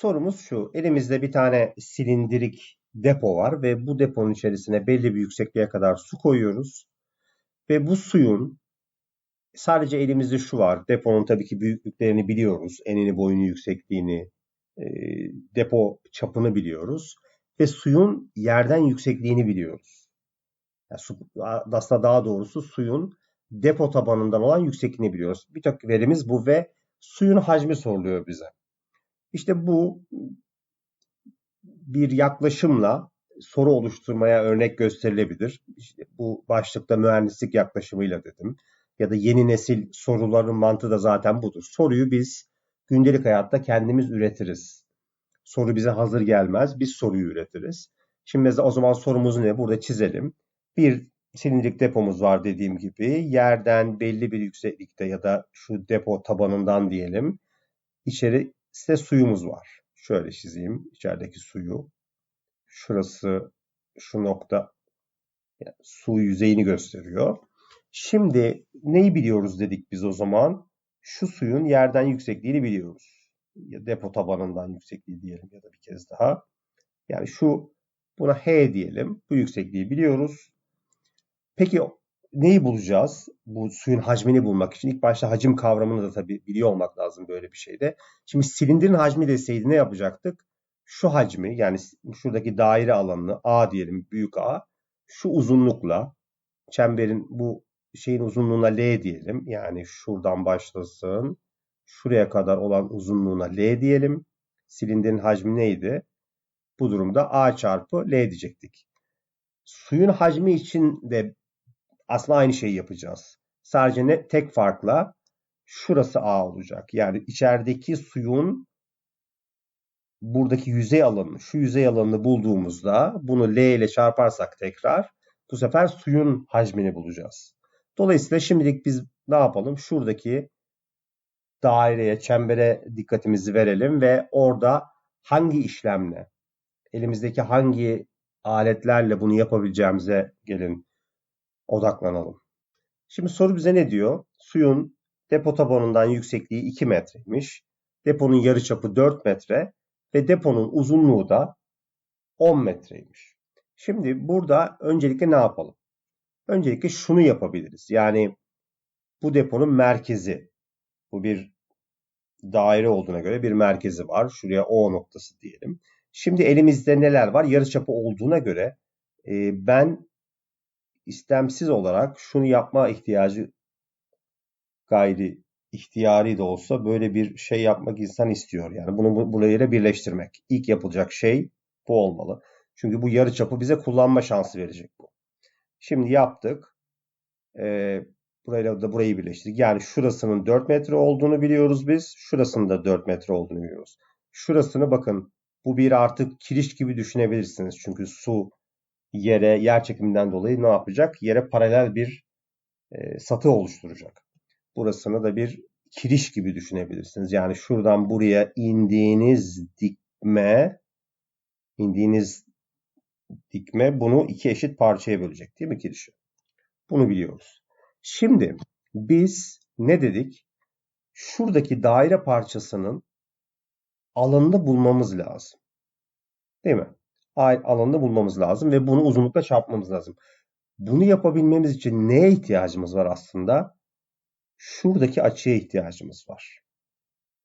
Sorumuz şu. Elimizde bir tane silindirik depo var ve bu deponun içerisine belli bir yüksekliğe kadar su koyuyoruz. Ve bu suyun sadece elimizde şu var. Deponun tabii ki büyüklüklerini biliyoruz. Enini, boyunu, yüksekliğini, e, depo çapını biliyoruz. Ve suyun yerden yüksekliğini biliyoruz. Yani su, aslında daha doğrusu suyun depo tabanından olan yüksekliğini biliyoruz. Bir tek verimiz bu ve suyun hacmi soruluyor bize. İşte bu bir yaklaşımla soru oluşturmaya örnek gösterilebilir. İşte bu başlıkta mühendislik yaklaşımıyla dedim. Ya da yeni nesil soruların mantığı da zaten budur. Soruyu biz gündelik hayatta kendimiz üretiriz. Soru bize hazır gelmez. Biz soruyu üretiriz. Şimdi mesela o zaman sorumuz ne? Burada çizelim. Bir silindirik depomuz var dediğim gibi. Yerden belli bir yükseklikte ya da şu depo tabanından diyelim. İçeri ise suyumuz var. Şöyle çizeyim içerideki suyu. Şurası şu nokta yani su yüzeyini gösteriyor. Şimdi neyi biliyoruz dedik biz o zaman? Şu suyun yerden yüksekliğini biliyoruz. Ya depo tabanından yüksekliği diyelim ya da bir kez daha. Yani şu buna H diyelim. Bu yüksekliği biliyoruz. Peki neyi bulacağız? Bu suyun hacmini bulmak için ilk başta hacim kavramını da tabii biliyor olmak lazım böyle bir şeyde. Şimdi silindirin hacmi deseydi ne yapacaktık? Şu hacmi yani şuradaki daire alanını A diyelim büyük A şu uzunlukla çemberin bu şeyin uzunluğuna L diyelim. Yani şuradan başlasın. Şuraya kadar olan uzunluğuna L diyelim. Silindirin hacmi neydi? Bu durumda A çarpı L diyecektik. Suyun hacmi için de aslında aynı şeyi yapacağız. Sadece ne tek farkla şurası A olacak. Yani içerideki suyun buradaki yüzey alanını, şu yüzey alanını bulduğumuzda bunu L ile çarparsak tekrar bu sefer suyun hacmini bulacağız. Dolayısıyla şimdilik biz ne yapalım? Şuradaki daireye, çembere dikkatimizi verelim ve orada hangi işlemle, elimizdeki hangi aletlerle bunu yapabileceğimize gelin odaklanalım. Şimdi soru bize ne diyor? Suyun depo tabanından yüksekliği 2 metreymiş. Deponun yarıçapı 4 metre ve deponun uzunluğu da 10 metreymiş. Şimdi burada öncelikle ne yapalım? Öncelikle şunu yapabiliriz. Yani bu deponun merkezi. Bu bir daire olduğuna göre bir merkezi var. Şuraya O noktası diyelim. Şimdi elimizde neler var? Yarıçapı olduğuna göre ben istemsiz olarak şunu yapma ihtiyacı gayri ihtiyari de olsa böyle bir şey yapmak insan istiyor. Yani bunu buraya birleştirmek. İlk yapılacak şey bu olmalı. Çünkü bu yarı çapı bize kullanma şansı verecek bu. Şimdi yaptık. Ee, burayla da burayı birleştirdik. Yani şurasının 4 metre olduğunu biliyoruz biz. Şurasının da 4 metre olduğunu biliyoruz. Şurasını bakın bu bir artık kiriş gibi düşünebilirsiniz. Çünkü su yere yer çekiminden dolayı ne yapacak? Yere paralel bir e, satı oluşturacak. Burasını da bir kiriş gibi düşünebilirsiniz. Yani şuradan buraya indiğiniz dikme indiğiniz dikme bunu iki eşit parçaya bölecek değil mi kirişi? Bunu biliyoruz. Şimdi biz ne dedik? Şuradaki daire parçasının alanını bulmamız lazım. Değil mi? Alanını bulmamız lazım ve bunu uzunlukla çarpmamız lazım. Bunu yapabilmemiz için neye ihtiyacımız var aslında? Şuradaki açıya ihtiyacımız var.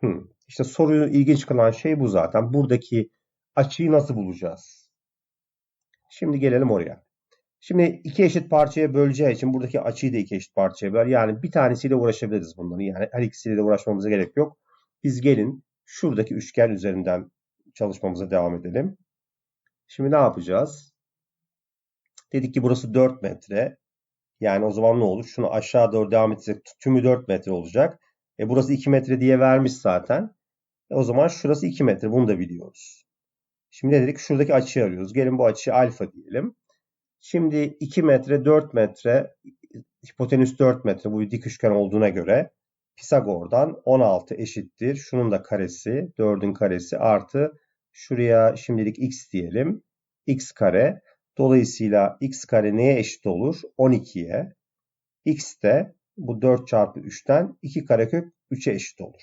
Hmm. İşte soruyu ilginç kılan şey bu zaten. Buradaki açıyı nasıl bulacağız? Şimdi gelelim oraya. Şimdi iki eşit parçaya böleceği için buradaki açıyı da iki eşit parçaya böler. Yani bir tanesiyle uğraşabiliriz bunları. Yani her ikisiyle de uğraşmamıza gerek yok. Biz gelin şuradaki üçgen üzerinden çalışmamıza devam edelim. Şimdi ne yapacağız? Dedik ki burası 4 metre. Yani o zaman ne olur? Şunu aşağı doğru devam etsek tümü 4 metre olacak. E burası 2 metre diye vermiş zaten. E o zaman şurası 2 metre. Bunu da biliyoruz. Şimdi ne dedik? Şuradaki açıyı arıyoruz. Gelin bu açıyı alfa diyelim. Şimdi 2 metre, 4 metre, hipotenüs 4 metre bu bir dik üçgen olduğuna göre Pisagor'dan 16 eşittir. Şunun da karesi, 4'ün karesi artı Şuraya şimdilik x diyelim. x kare. Dolayısıyla x kare neye eşit olur? 12'ye. x de bu 4 çarpı 3'ten 2 karekök 3'e eşit olur.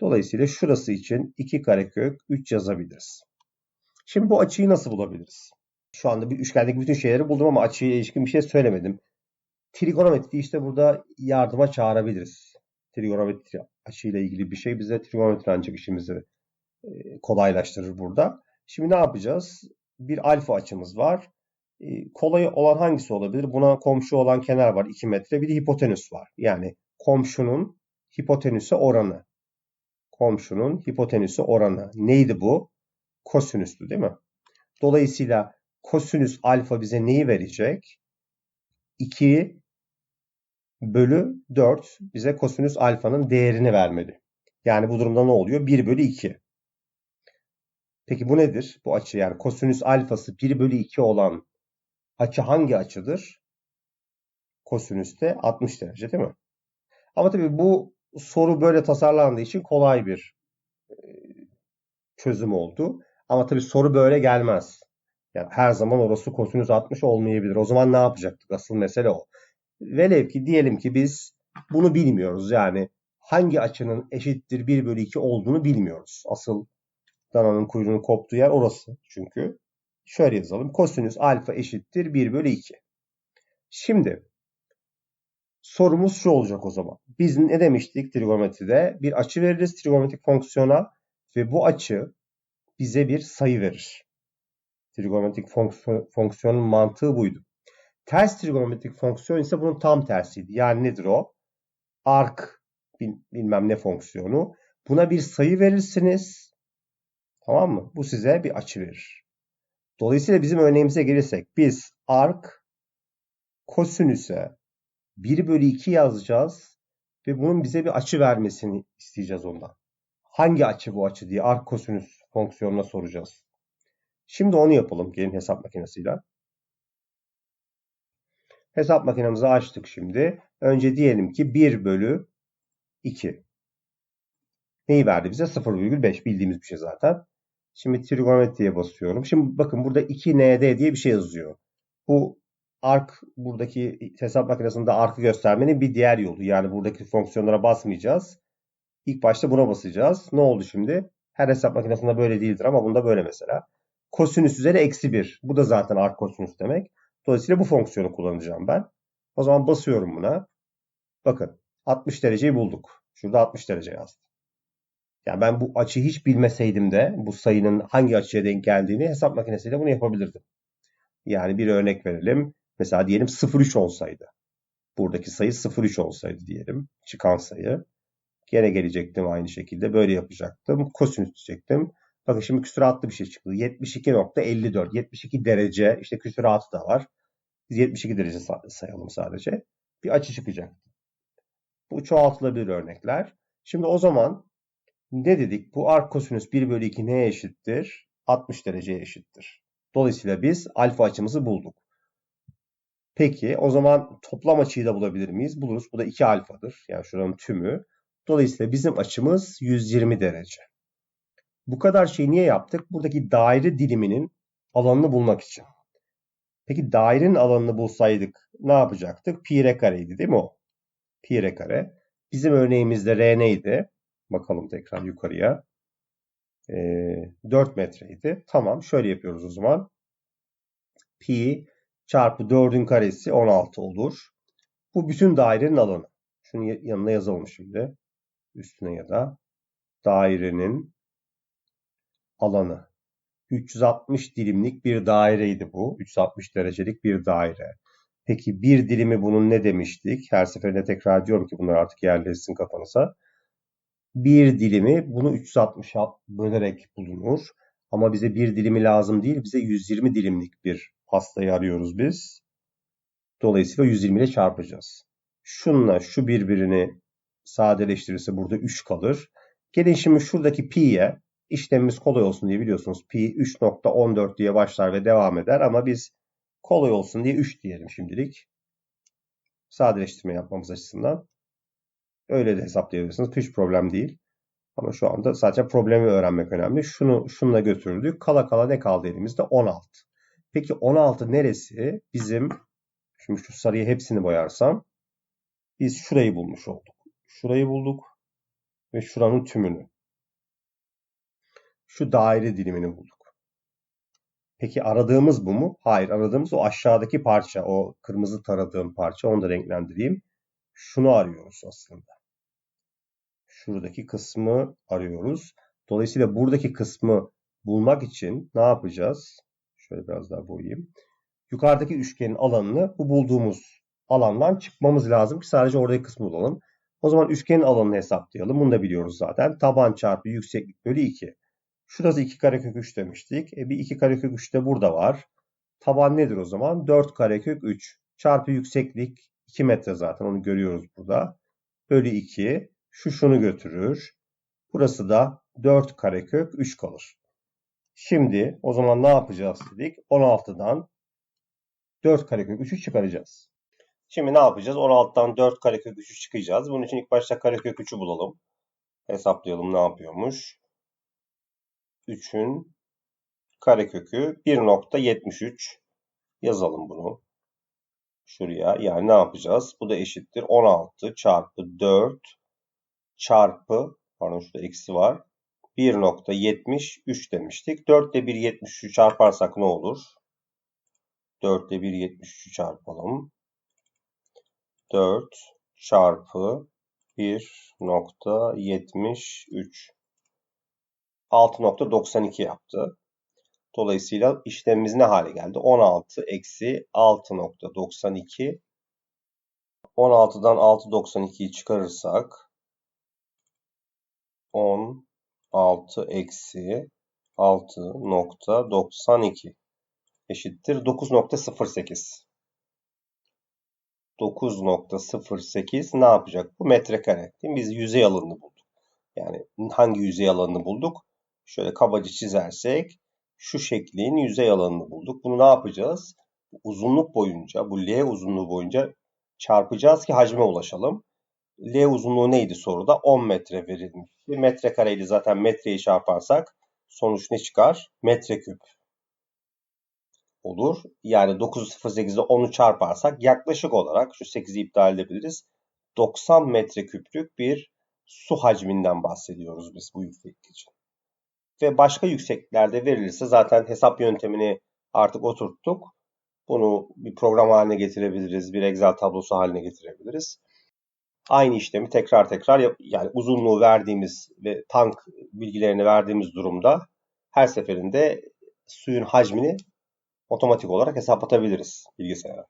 Dolayısıyla şurası için 2 karekök 3 yazabiliriz. Şimdi bu açıyı nasıl bulabiliriz? Şu anda bir üçgendeki bütün şeyleri buldum ama açıya ilişkin bir şey söylemedim. Trigonometri işte burada yardıma çağırabiliriz. Trigonometri açıyla ilgili bir şey bize trigonometri ancak işimizi kolaylaştırır burada. Şimdi ne yapacağız? Bir alfa açımız var. Kolay olan hangisi olabilir? Buna komşu olan kenar var 2 metre. Bir de hipotenüs var. Yani komşunun hipotenüse oranı. Komşunun hipotenüse oranı. Neydi bu? Kosinüstü değil mi? Dolayısıyla kosinüs alfa bize neyi verecek? 2 bölü 4 bize kosinüs alfanın değerini vermeli. Yani bu durumda ne oluyor? 1 bölü 2. Peki bu nedir? Bu açı yani kosinüs alfası 1 bölü 2 olan açı hangi açıdır? Kosinüste 60 derece değil mi? Ama tabii bu soru böyle tasarlandığı için kolay bir e, çözüm oldu. Ama tabii soru böyle gelmez. Yani her zaman orası kosinüs 60 olmayabilir. O zaman ne yapacaktık? Asıl mesele o. Velev ki diyelim ki biz bunu bilmiyoruz. Yani hangi açının eşittir 1 bölü 2 olduğunu bilmiyoruz. Asıl dananın kuyruğunu koptuğu yer orası çünkü. Şöyle yazalım. Kosinüs alfa eşittir 1 bölü 2. Şimdi sorumuz şu olacak o zaman. Biz ne demiştik trigonometride? Bir açı veririz trigonometrik fonksiyona ve bu açı bize bir sayı verir. Trigonometrik fonksiyon, fonksiyonun mantığı buydu. Ters trigonometrik fonksiyon ise bunun tam tersiydi. Yani nedir o? Ark bilmem ne fonksiyonu. Buna bir sayı verirsiniz. Tamam mı? Bu size bir açı verir. Dolayısıyla bizim örneğimize gelirsek biz ark kosinüse 1 bölü 2 yazacağız ve bunun bize bir açı vermesini isteyeceğiz ondan. Hangi açı bu açı diye ark kosinüs fonksiyonuna soracağız. Şimdi onu yapalım gelin hesap makinesiyle. Hesap makinemizi açtık şimdi. Önce diyelim ki 1 bölü 2. Neyi verdi bize? 0,5 bildiğimiz bir şey zaten. Şimdi trigonometriye basıyorum. Şimdi bakın burada 2ND diye bir şey yazıyor. Bu ark buradaki hesap makinesinde arkı göstermenin bir diğer yolu. Yani buradaki fonksiyonlara basmayacağız. İlk başta buna basacağız. Ne oldu şimdi? Her hesap makinesinde böyle değildir ama bunda böyle mesela. Kosinüs üzeri eksi 1. Bu da zaten ark kosinüs demek. Dolayısıyla bu fonksiyonu kullanacağım ben. O zaman basıyorum buna. Bakın 60 dereceyi bulduk. Şurada 60 derece yazdı. Yani ben bu açıyı hiç bilmeseydim de bu sayının hangi açıya denk geldiğini hesap makinesiyle bunu yapabilirdim. Yani bir örnek verelim. Mesela diyelim 0,3 olsaydı. Buradaki sayı 0,3 olsaydı diyelim. Çıkan sayı. Gene gelecektim aynı şekilde. Böyle yapacaktım. Kosinüs diyecektim. Bakın şimdi küsuratlı bir şey çıktı. 72.54. 72 derece. İşte küsuratı da var. Biz 72 derece sayalım sadece. Bir açı çıkacak. Bu çoğaltılabilir örnekler. Şimdi o zaman ne dedik? Bu ark kosinüs 1 bölü 2 neye eşittir? 60 dereceye eşittir. Dolayısıyla biz alfa açımızı bulduk. Peki o zaman toplam açıyı da bulabilir miyiz? Buluruz. Bu da 2 alfadır. Yani şuranın tümü. Dolayısıyla bizim açımız 120 derece. Bu kadar şeyi niye yaptık? Buradaki daire diliminin alanını bulmak için. Peki dairenin alanını bulsaydık ne yapacaktık? Pi r kareydi değil mi o? Pi r kare. Bizim örneğimizde r neydi? Bakalım tekrar yukarıya. E, ee, 4 metreydi. Tamam şöyle yapıyoruz o zaman. Pi çarpı 4'ün karesi 16 olur. Bu bütün dairenin alanı. Şunun yanına yazalım şimdi. Üstüne ya da dairenin alanı. 360 dilimlik bir daireydi bu. 360 derecelik bir daire. Peki bir dilimi bunun ne demiştik? Her seferinde tekrar diyorum ki bunlar artık yerleşsin kafanıza. Bir dilimi bunu 360 bölerek bulunur. Ama bize bir dilimi lazım değil. Bize 120 dilimlik bir pastayı arıyoruz biz. Dolayısıyla 120 ile çarpacağız. Şunla şu birbirini sadeleştirirse burada 3 kalır. Gelin şimdi şuradaki pi'ye işlemimiz kolay olsun diye biliyorsunuz pi 3.14 diye başlar ve devam eder ama biz kolay olsun diye 3 diyelim şimdilik. Sadeleştirme yapmamız açısından. Öyle de hesaplayabilirsiniz. Hiç problem değil. Ama şu anda sadece problemi öğrenmek önemli. Şunu şununla götürdük. Kala kala ne kaldı elimizde? 16. Peki 16 neresi? Bizim şimdi şu sarıyı hepsini boyarsam biz şurayı bulmuş olduk. Şurayı bulduk. ve şuranın tümünü. Şu daire dilimini bulduk. Peki aradığımız bu mu? Hayır aradığımız o aşağıdaki parça. O kırmızı taradığım parça. Onu da renklendireyim. Şunu arıyoruz aslında. Şuradaki kısmı arıyoruz. Dolayısıyla buradaki kısmı bulmak için ne yapacağız? Şöyle biraz daha boyayayım. Yukarıdaki üçgenin alanını bu bulduğumuz alandan çıkmamız lazım ki sadece oradaki kısmı bulalım. O zaman üçgenin alanını hesaplayalım. Bunu da biliyoruz zaten. Taban çarpı yükseklik bölü 2. Şurası 2 karekök 3 demiştik. E bir 2 karekök 3 de burada var. Taban nedir o zaman? 4 karekök 3 çarpı yükseklik 2 metre zaten onu görüyoruz burada. Bölü 2. Şu şunu götürür. Burası da 4 karekök 3 kalır. Şimdi o zaman ne yapacağız dedik? 16'dan 4 karekök 3'ü çıkaracağız. Şimdi ne yapacağız? 16'dan 4 karekök 3'ü çıkacağız. Bunun için ilk başta karekök 3'ü bulalım. Hesaplayalım ne yapıyormuş. 3'ün karekökü 1.73 yazalım bunu. Şuraya yani ne yapacağız? Bu da eşittir 16 çarpı 4 çarpı pardon şurada eksi var. 1.73 demiştik. 4 ile 1.73'ü çarparsak ne olur? 4 ile 1.73'ü çarpalım. 4 çarpı 1.73 6.92 yaptı. Dolayısıyla işlemimiz ne hale geldi? 16 eksi 6.92 16'dan 6.92'yi çıkarırsak 16 eksi 6.92 eşittir 9.08. 9.08 ne yapacak? Bu metrekare. Değil mi? Biz yüzey alanını bulduk. Yani hangi yüzey alanını bulduk? Şöyle kabaca çizersek şu şeklin yüzey alanını bulduk. Bunu ne yapacağız? Uzunluk boyunca, bu L uzunluğu boyunca çarpacağız ki hacme ulaşalım. L uzunluğu neydi soruda? 10 metre verilmişti. Metrekareydi zaten metreyi çarparsak sonuç ne çıkar? Metreküp olur. Yani 908'de 10'u çarparsak yaklaşık olarak şu 8'i iptal edebiliriz. 90 metreküplük bir su hacminden bahsediyoruz biz bu yükseklik için. Ve başka yüksekliklerde verilirse zaten hesap yöntemini artık oturttuk. Bunu bir program haline getirebiliriz, bir Excel tablosu haline getirebiliriz. Aynı işlemi tekrar tekrar yap yani uzunluğu verdiğimiz ve tank bilgilerini verdiğimiz durumda her seferinde suyun hacmini otomatik olarak hesaplatabiliriz bilgisayara.